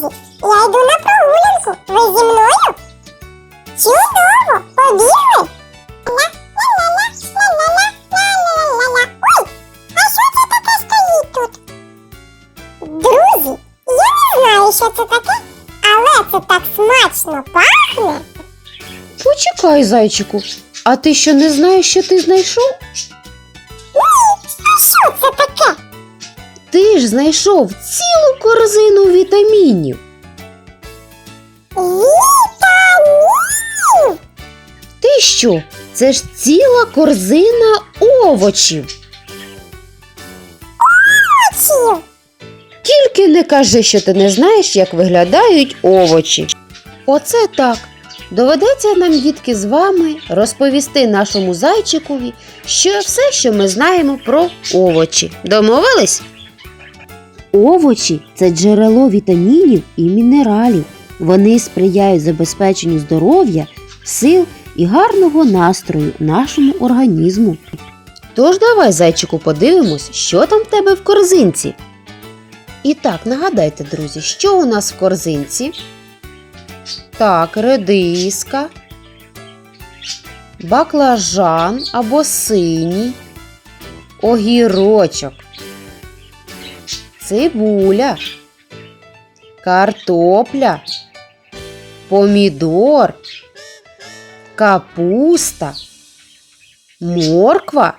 Друзі, я йду на прогулянку. Ви зі мною? Чудово! Побігли! Ла-ла-ла-ла. Ой, а що це таке стоїть тут? Друзі, я не знаю, що це таке, але це так смачно пахне. Почекай, зайчику. А ти що не знаєш, що ти знайшов? Ні, а що це таке? Ти ж знайшов цілу корзину вітамінів. Вітамін! Ти що? Це ж ціла корзина овочів. Очів! Тільки не кажи, що ти не знаєш, як виглядають овочі. Оце так. Доведеться нам, дітки, з вами розповісти нашому зайчикові, що все, що ми знаємо про овочі. Домовились? Овочі це джерело вітамінів і мінералів. Вони сприяють забезпеченню здоров'я, сил і гарного настрою нашому організму. Тож давай, зайчику, подивимось, що там в тебе в корзинці. І так, нагадайте, друзі, що у нас в корзинці? Так, редиска, баклажан або синій, огірочок, цибуля, картопля, помідор, капуста, морква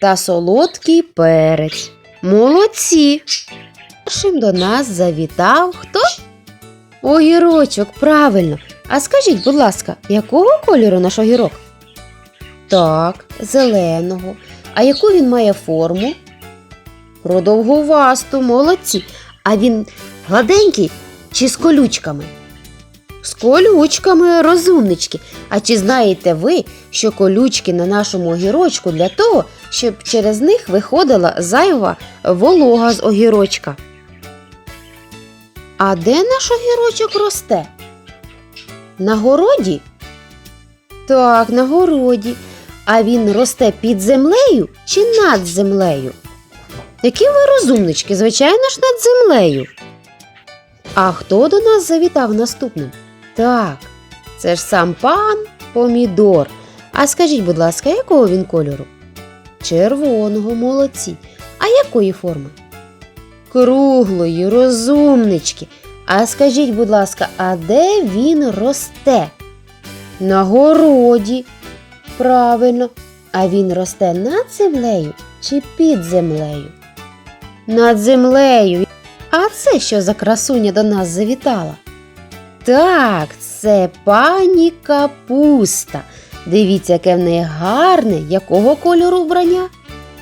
та солодкий перець. Молодці! Першим до нас завітав хто? Огірочок, правильно. А скажіть, будь ласка, якого кольору наш огірок? Так, зеленого. А яку він має форму? Продовгувасту, молодці. А він гладенький чи з колючками? З колючками, розумнички. А чи знаєте ви, що колючки на нашому огірочку для того, щоб через них виходила зайва волога з огірочка? А де наш огірочок росте? На городі? Так, на городі. А він росте під землею чи над землею? Які ви розумнички, звичайно ж, над землею. А хто до нас завітав наступним? Так, це ж сам пан Помідор. А скажіть, будь ласка, якого він кольору? Червоного, молодці. А якої форми? Круглої, розумнички. А скажіть, будь ласка, а де він росте? На городі. Правильно. А він росте над землею чи під землею? Над землею. А це що за красуня до нас завітала? Так, це пані капуста. Дивіться, яке в неї гарне, якого кольору вбрання?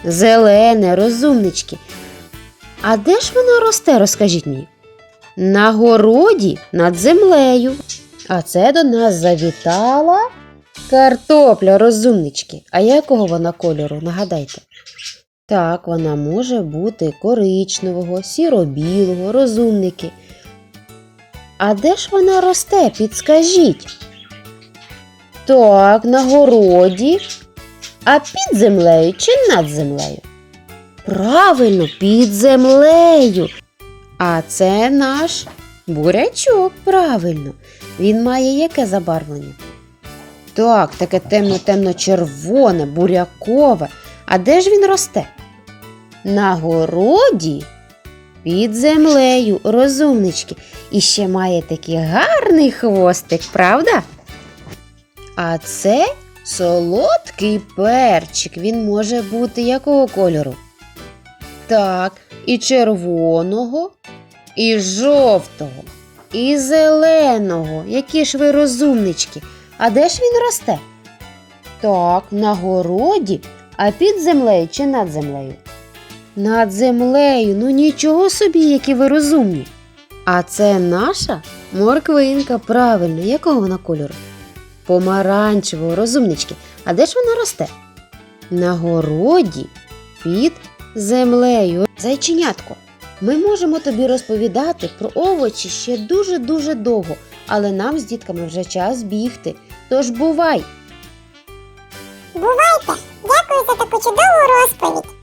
Зелене, розумнички. А де ж вона росте, розкажіть мені? На городі над землею. А це до нас завітала картопля, розумнички. А якого вона кольору, нагадайте? Так, вона може бути коричневого, сіро-білого, розумники. А де ж вона росте? Підскажіть. Так, на городі. А під землею чи над землею? Правильно, під землею. А це наш бурячок, правильно. Він має яке забарвлення? Так, таке темно-темно-червоне, бурякове. А де ж він росте? На городі під землею, розумнички. І ще має такий гарний хвостик, правда? А це солодкий перчик. Він може бути якого кольору? Так, і червоного, і жовтого, і зеленого. Які ж ви розумнички. А де ж він росте? Так, на городі, а під землею чи над землею? Над землею, ну нічого собі, які ви розумні. А це наша морквинка, правильно, якого вона кольору? Помаранчевого, розумнички. А де ж вона росте? На городі під землею. Зайченятко, ми можемо тобі розповідати про овочі ще дуже-дуже довго, але нам з дітками вже час бігти. Тож бувай! Бувайте! Дякую за таку чудову розповідь.